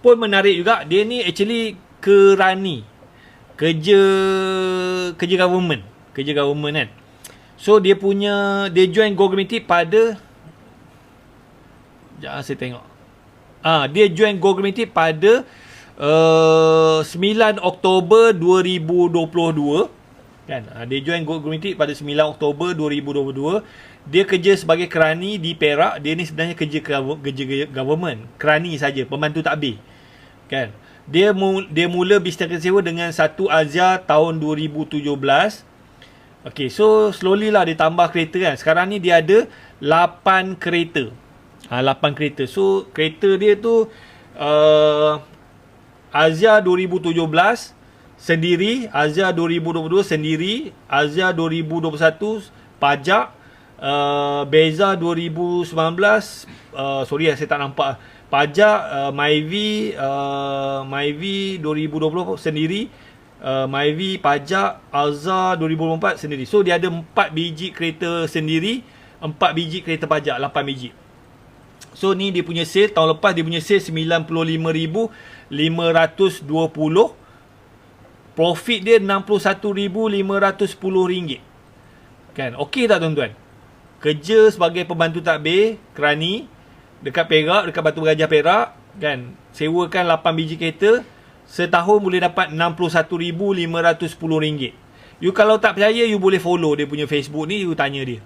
pun menarik juga. Dia ni actually kerani. Kerja kerja government. Kerja government kan. So dia punya dia join Go Green Tea pada Jangan saya tengok. Ah, dia join Go pada uh, 9 Oktober 2022 kan. Ah, dia join Go Green pada 9 Oktober 2022. Dia kerja sebagai kerani di Perak. Dia ni sebenarnya kerja kerja government, kerani saja, pembantu takbir. Kan. Dia dia mula bisnes sewa dengan satu Azia tahun 2017. Okay, so slowly lah dia tambah kereta kan. Sekarang ni dia ada 8 kereta. Ha, 8 kereta. So, kereta dia tu uh, Azia 2017 sendiri, Azia 2022 sendiri, Azia 2021 pajak, uh, Beza 2019, uh, sorry saya tak nampak. Pajak, uh, Myvi, uh, Myvi 2020 sendiri, uh, Myvi, pajak, Alza 2024 sendiri. So dia ada 4 biji kereta sendiri, 4 biji kereta pajak, 8 biji. So ni dia punya sale tahun lepas dia punya sale 95,520 profit dia 61,510 ringgit. Kan? Okey tak tuan-tuan? Kerja sebagai pembantu takbir, kerani dekat Perak, dekat Batu Gajah Perak, kan? Sewakan 8 biji kereta, setahun boleh dapat 61,510 ringgit. You kalau tak percaya, you boleh follow dia punya Facebook ni, you tanya dia.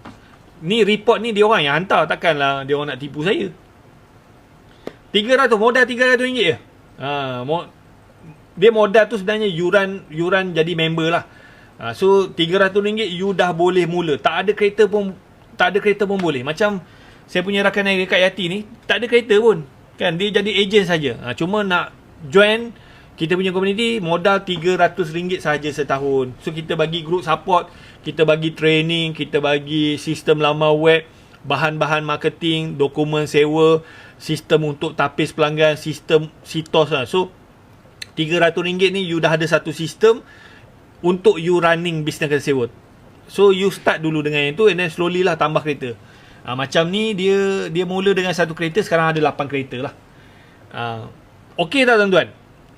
Ni report ni dia orang yang hantar, takkanlah dia orang nak tipu saya. 300 modal 300 ringgit je. Ha, mo- dia modal tu sebenarnya yuran yuran jadi member lah. Ha, so 300 ringgit you dah boleh mula. Tak ada kereta pun tak ada kereta pun boleh. Macam saya punya rakan yang dekat Yati ni, tak ada kereta pun. Kan dia jadi ejen saja. Ha, cuma nak join kita punya community modal 300 ringgit saja setahun. So kita bagi group support, kita bagi training, kita bagi sistem lama web, bahan-bahan marketing, dokumen sewa, sistem untuk tapis pelanggan, sistem sitos lah. So, RM300 ni you dah ada satu sistem untuk you running bisnes kereta sewa. So, you start dulu dengan yang tu and then slowly lah tambah kereta. Ha, macam ni, dia dia mula dengan satu kereta, sekarang ada 8 kereta lah. Ha, Okey tak tuan-tuan?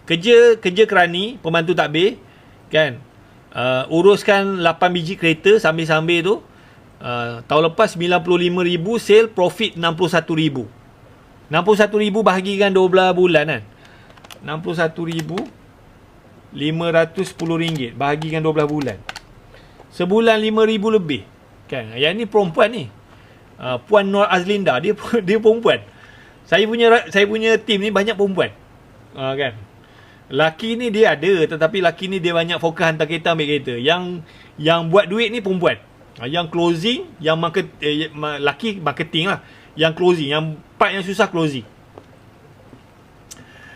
Kerja kerja kerani, pembantu takbir, kan? Uh, uruskan 8 biji kereta sambil-sambil tu. Uh, tahun lepas 95,000 sale profit 61,000. 61,000 bahagikan 12 bulan kan. 61,510 ringgit bahagikan 12 bulan. Sebulan 5,000 lebih. Kan? Yang ni perempuan ni. Uh, Puan Nur Azlinda dia dia perempuan. Saya punya saya punya team ni banyak perempuan. Uh, kan? Laki ni dia ada tetapi laki ni dia banyak fokus hantar kereta ambil kereta. Yang yang buat duit ni perempuan. Uh, yang closing, yang market eh, laki marketing lah. Yang closing, yang part yang susah closing.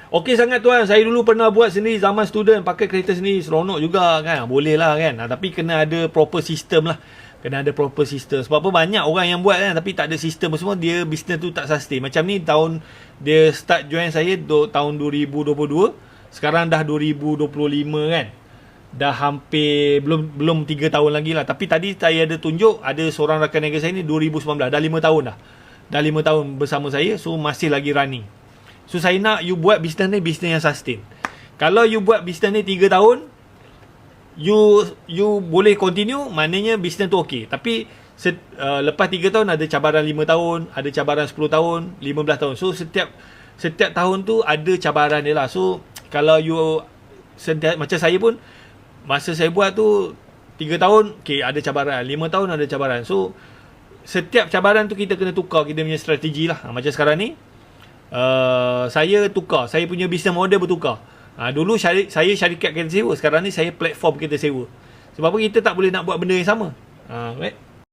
Okey sangat tuan, saya dulu pernah buat sendiri zaman student pakai kereta sendiri seronok juga kan. Boleh lah kan. Ha, tapi kena ada proper system lah. Kena ada proper system. Sebab apa banyak orang yang buat kan tapi tak ada sistem semua dia bisnes tu tak sustain. Macam ni tahun dia start join saya do, tahun 2022. Sekarang dah 2025 kan. Dah hampir belum belum 3 tahun lagi lah. Tapi tadi saya ada tunjuk ada seorang rakan niaga saya ni 2019. Dah 5 tahun dah. Dah 5 tahun bersama saya. So masih lagi running. So saya nak you buat bisnes ni bisnes yang sustain. Kalau you buat bisnes ni 3 tahun, you you boleh continue, maknanya bisnes tu okey. Tapi set, uh, lepas 3 tahun ada cabaran 5 tahun, ada cabaran 10 tahun, 15 tahun. So setiap setiap tahun tu ada cabaran dia lah. So kalau you setiap, macam saya pun masa saya buat tu 3 tahun, okey ada cabaran, 5 tahun ada cabaran. So setiap cabaran tu kita kena tukar kita punya strategi lah. Macam sekarang ni, Uh, saya tukar. Saya punya business model bertukar. Uh, dulu syari, saya syarikat kereta sewa. Sekarang ni saya platform kereta sewa. Sebab apa? Kita tak boleh nak buat benda yang sama. Uh, right?